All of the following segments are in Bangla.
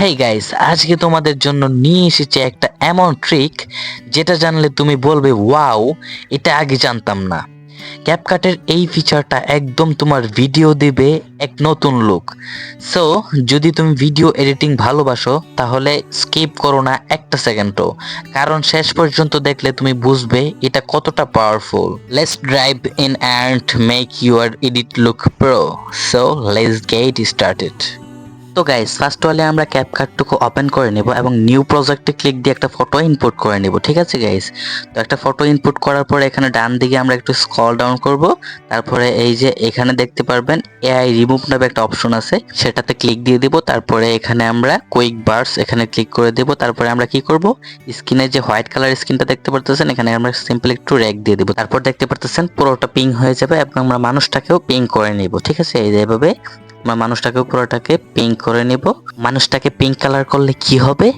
হেই গাইস আজকে তোমাদের জন্য নিয়ে এসেছি একটা এমন ট্রিক যেটা জানলে তুমি বলবে ওয়াও এটা আগে জানতাম না। ক্যাপকাটের এই ফিচারটা একদম তোমার ভিডিও দেবে এক নতুন লুক সো যদি তুমি ভিডিও এডিটিং ভালোবাসো, তাহলে স্কিপ করো না একটা সেকেন্ডও কারণ শেষ পর্যন্ত দেখলে তুমি বুঝবে এটা কতটা powerful let's drive in and make your edit look pro so let's get started তো গাইস ফার্স্ট ওয়ালে আমরা ক্যাপকাটটুকু ওপেন করে নেব এবং নিউ প্রজেক্টে ক্লিক দিয়ে একটা ফটো ইনপুট করে নেব, ঠিক আছে গাইস তো একটা ফটো ইনপুট করার পরে এখানে ডান দিকে আমরা একটু স্ক্রল ডাউন করব, তারপরে এই যে এখানে দেখতে পারবেন এআই রিমুভ নামে একটা অপশন আছে, সেটাতে ক্লিক দিয়ে দিব, তারপরে এখানে আমরা কুইক বার্স এখানে ক্লিক করে দেব, তারপরে আমরা কি করব? স্ক্রিনে যে হোয়াইট কালার স্ক্রিনটা দেখতে পারতেছেন, এখানে আমরা সিম্পল একটু র্যাক দিয়ে দিব, তারপর দেখতে পারতেছেন পুরোটা পিং হয়ে যাবে এবং আমরা মানুষটাকেও পিং করে নিব, ঠিক আছে? এই যে এভাবে আমরা মানুষটাকে উপরটাকে পিঙ্ক করে নেব। মানুষটাকে পিঙ্ক কালার করলে কি হবে?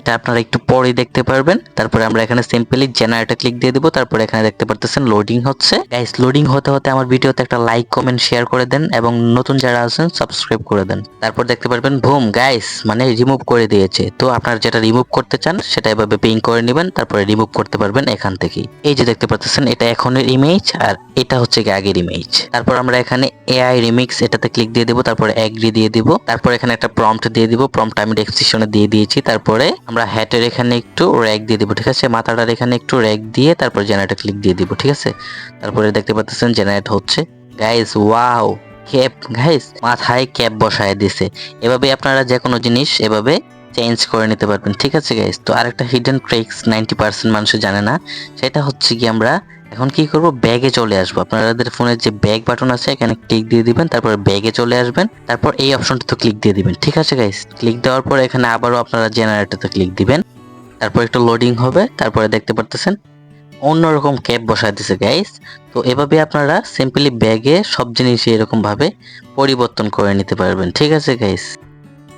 এটা আপনারা একটু পরে দেখতে পারবেন। তারপরে আমরা এখানে সিম্পলি জেনারেটর ক্লিক দিয়ে দিব। তারপরে এখানে দেখতে পারতেছেন লোডিং হচ্ছে। গাইস লোডিং হতে হতে আমার ভিডিওতে একটা লাইক কমেন্ট শেয়ার করে দেন এবং নতুন যারা আছেন সাবস্ক্রাইব করে দেন। তারপর দেখতে পারবেন ভুম গাইস মানে রিমুভ করে দিয়েছে। তো আপনারা যেটা রিমুভ করতে চান, সেটা এভাবে পিঙ্ক করে নেবেন। তারপরে রিমুভ করতে পারবেন এখান থেকেই। এই যে দেখতে পারতেছেন, এটা এখনের ইমেজ আর এটা হচ্ছে গিয়ে আগের ইমেজ তারপর আমরা এখানে এআই রিমিক্স এটাতে ক্লিক দিয়ে দিব। তারপরে এগ্রি দিয়ে দিব। তারপর এখানে একটা প্রম্পট দিয়ে দিব। প্রম্পট আমি ডেসক্রিপশনে দিয়ে দিয়েছি। তারপরে আমরা হ্যাটের এখানে একটু র্যাক দিয়ে দিব, ঠিক আছে? মাথাটার এখানে একটু র্যাক দিয়ে তারপর জেনারেটর ক্লিক দিয়ে দিব, ঠিক আছে? তারপরে দেখতে পাচ্ছেন জেনারেট হচ্ছে। গাইস ওয়াও ক্যাপ গাইস মাথায় ক্যাপ বসায় দিছে। এভাবে আপনারা যে কোনো জিনিস এভাবে চেঞ্জ করে নিতে পারবেন, ঠিক আছে গাইস তো আরেকটা হিডেন ট্রিক্স নাইনটি পার্সেন্ট মানুষ জানে না। সেটা হচ্ছে কি আমরা এখন কি করব? ব্যাগে চলে আসব। আপনাদের ফোনের যে ব্যাগ বাটন আছে, এখানে ক্লিক দিয়ে দিবেন, তারপর ব্যাগে চলে আসবেন, তারপর এই অপশনটাতে ক্লিক দিয়ে দিবেন। ঠিক আছে গাইস ক্লিক দেওয়ার পর এখানে আবারও আপনারা জেনারেটরতে ক্লিক দিবেন। তারপর একটু লোডিং হবে, তারপরে দেখতে পারতেছেন, অন্যরকম ক্যাপ বসায় দিছে গাইস তো এভাবে আপনারা সিম্পলি ব্যাগে সব জিনিস এরকম ভাবে পরিবর্তন করে নিতে পারবেন। ঠিক আছে গাইস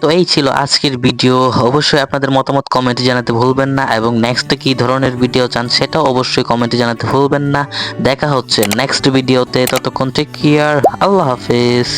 তো এই ছিল আজকের ভিডিও। অবশ্যই আপনাদের মতামত কমেন্টে জানাতে ভুলবেন না এবং নেক্সট কি ধরনের ভিডিও চান সেটাও অবশ্যই কমেন্টে জানাতে ভুলবেন না। দেখা হচ্ছে নেক্সট ভিডিওতে ততক্ষণ টেক কেয়ার আল্লাহ হাফিজ।